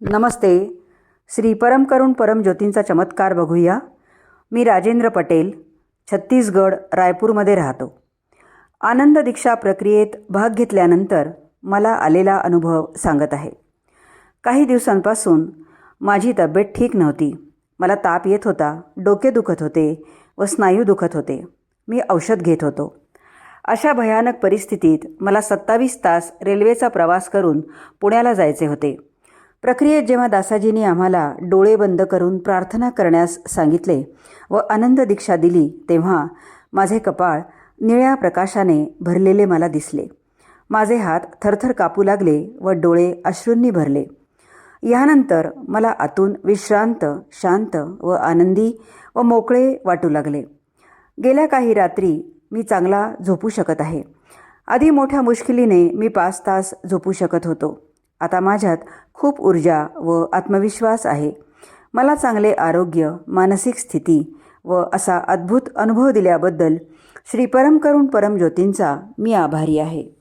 नमस्ते. श्री परम करुण परम ज्योतींचा चमत्कार बघूया. मी राजेंद्र पटेल छत्तीसगड रायपूरमध्ये राहतो. आनंद दीक्षा प्रक्रियेत भाग घेतल्यानंतर मला आलेला अनुभव सांगत आहे. काही दिवसांपासून माझी तब्येत ठीक नव्हती. मला ताप येत होता डोके दुखत होते व स्नायू दुखत होते. मी औषध घेत होतो. अशा भयानक परिस्थितीत मला सत्तावीस तास रेल्वेचा प्रवास करून पुण्याला जायचे होते. प्रक्रियेत जेव्हा दासाजींनी आम्हाला डोळे बंद करून प्रार्थना करण्यास सांगितले व आनंद दीक्षा दिली तेव्हा माझे कपाळ निळ्या प्रकाशाने भरलेले मला दिसले. माझे हात थरथर कापू लागले व डोळे अश्रूंनी भरले. यानंतर मला आतून विश्रांत शांत व आनंदी व मोकळे वाटू लागले. गेल्या काही रात्री मी चांगला झोपू शकत आहे. आधी मोठ्या मुश्किलीने मी पाच तास झोपू शकत होतो. आता माझ्यात खूप ऊर्जा व आत्मविश्वास आहे. मला चांगले आरोग्य मानसिक स्थिती व असा अद्भुत अनुभव दिल्याबद्दल श्री परम करुण परम ज्योतींचा मी आभारी आहे.